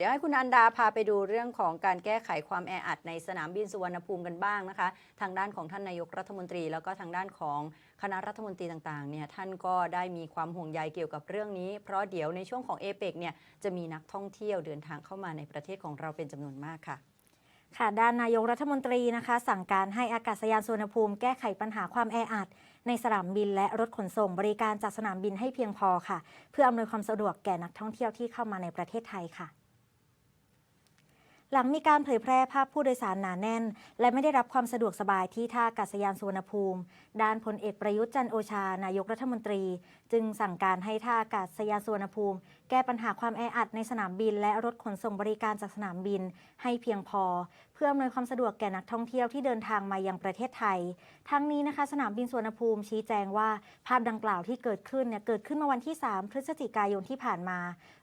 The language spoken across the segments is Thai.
เดี๋ยวให้คุณอันดาพาไปดูเรื่องของการแก้ไขความแออัดในสนามบินสุวรรณภูมิกันบ้างนะคะ ทางด้านของท่านนายกรัฐมนตรี แล้วก็ทางด้านของคณะรัฐมนตรีต่างๆเนี่ยท่านก็ได้มีความห่วงใยเกี่ยวกับเรื่องนี้ เพราะเดี๋ยวในช่วงของเอเปกเนี่ยจะมีนักท่องเที่ยวเดินทางเข้ามาในประเทศของเราเป็นจำนวนมากค่ะค่ะด้านนายกรัฐมนตรีนะคะ สั่งการให้อากาศยานสุวรรณภูมิแก้ไขปัญหาความแออัด ในสนามบินและรถขนส่งบริการจากสนามบินให้เพียงพอค่ะ เพื่ออำนวยความสะดวกแก่นักท่องเที่ยวที่เข้ามาในประเทศไทยค่ะ หลังมีการเผยแพร่ภาพผู้โดยสารหนาแน่น และไม่ได้รับความสะดวกสบายที่ท่าอากาศยานสุวรรณภูมิ ด้านพลเอกประยุทธ์จันโอชา นายกรัฐมนตรี จึงสั่งการให้ท่าอากาศยานสุวรรณภูมิ แก้ปัญหาความแออัดในสนามบิน และรถขนส่งบริการจากสนามบิน ให้เพียงพอ เพื่ออำนวยความสะดวกแก่นักท่องเที่ยวที่เดินทางมายังประเทศไทย ทั้งนี้นะคะ สนามบินสุวรรณภูมิชี้แจงว่าภาพดังกล่าวที่เกิดขึ้นเนี่ยเกิดขึ้นเมื่อวันที่ 3 พฤศจิกายนที่ผ่านมา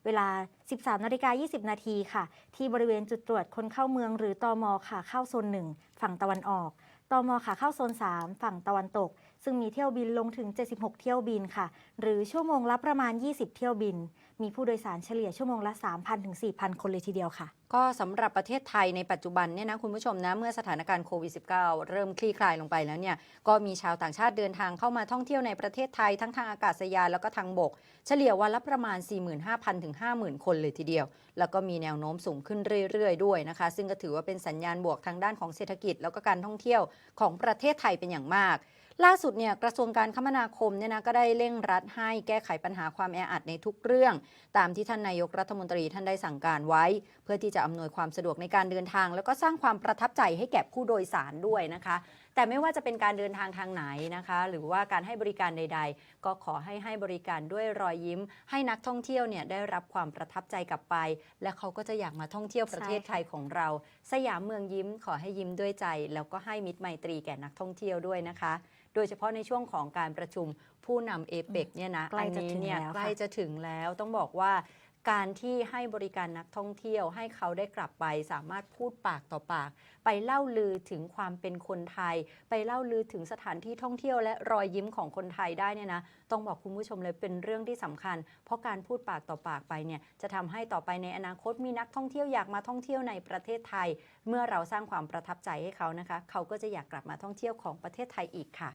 เวลา 13นาฬิกา20 นาทีค่ะ ที่บริเวณจุดตรวจจคนเข้าเมืองหรือตอมค่ะเข้าโซนหนึ่งฝั่งตะวันออก ตอมขาเข้าโซน 3 ฝั่งตะวันตก ซึ่งมีเที่ยวบินลงถึง 76 เที่ยวบินค่ะ หรือชั่วโมงละประมาณ 20 เที่ยวบิน มีผู้โดยสารเฉลี่ยชั่วโมงละ 3,000ถึง4,000 คนเลยทีเดียวค่ะ ก็สำหรับประเทศไทยในปัจจุบันเนี่ยนะคุณผู้ชมนะ เมื่อสถานการณ์โควิด -19 เริ่มคลี่คลายลงไปแล้วเนี่ยก็มีชาวต่างชาติเดินทางเข้ามาท่องเที่ยวในประเทศไทยทั้งทางอากาศยานแล้วก็ทางบก เฉลี่ยวันละประมาณ 45,000ถึง50,000 คนเลยทีเดียว แล้วก็มีแนวโน้มสูงขึ้นเรื่อยๆ ด้วยนะคะ ซึ่งก็ถือว่าเป็นสัญญาณบวกทางด้านของเศรษฐกิจแล้วก็การท่องเที่ยวของประเทศไทยเป็นอย่างมาก ล่าสุดเนี่ยกระทรวงการคมนาคมเนี่ยนะก็ได้เร่งรัดให้แก้ไขปัญหาความแออัดในทุกเรื่อง ตามที่ท่านนายกรัฐมนตรีท่านได้สั่งการไว้ เพื่อที่จะอำนวยความสะดวกในการเดินทาง แล้วก็สร้างความประทับใจให้แก่ผู้โดยสารด้วยนะคะ แต่ไม่ว่าจะเป็นการเดินทางทางไหนนะคะ หรือว่าการให้บริการใด ๆ ก็ขอให้ให้บริการด้วยรอยยิ้ม ให้นักท่องเที่ยวเนี่ยได้รับความประทับใจกลับไป และเขาก็จะอยากมาท่องเที่ยวประเทศไทยของเรา สยามเมืองยิ้มขอให้ยิ้มด้วยใจ แล้วก็ให้มิตรไมตรีแก่นักท่องเที่ยวด้วยนะคะ โดยเฉพาะในช่วงของการประชุมผู้นำเอเปกเนี่ยนะใกล้จะอันนี้ถึงเนี่ยแล้วค่ะ ใกล้จะถึงแล้วต้องบอกว่า การที่ให้บริการนักท่องเที่ยวให้เขาได้กลับไป สามารถพูดปากต่อปาก ไปเล่าลือถึงความเป็นคนไทย ไปเล่าลือถึงสถานที่ท่องเที่ยวและรอยยิ้มของคนไทยได้เนี่ยนะต้องบอกคุณผู้ชมเลยเป็นเรื่องที่สำคัญ เพราะการพูดปากต่อปากไปเนี่ยจะทำให้ต่อไปในอนาคตมีนักท่องเที่ยวอยากมาท่องเที่ยวในประเทศไทย เมื่อเราสร้างความประทับใจให้เขานะคะ เขาก็จะอยากกลับมาท่องเที่ยวของประเทศไทยอีกค่ะ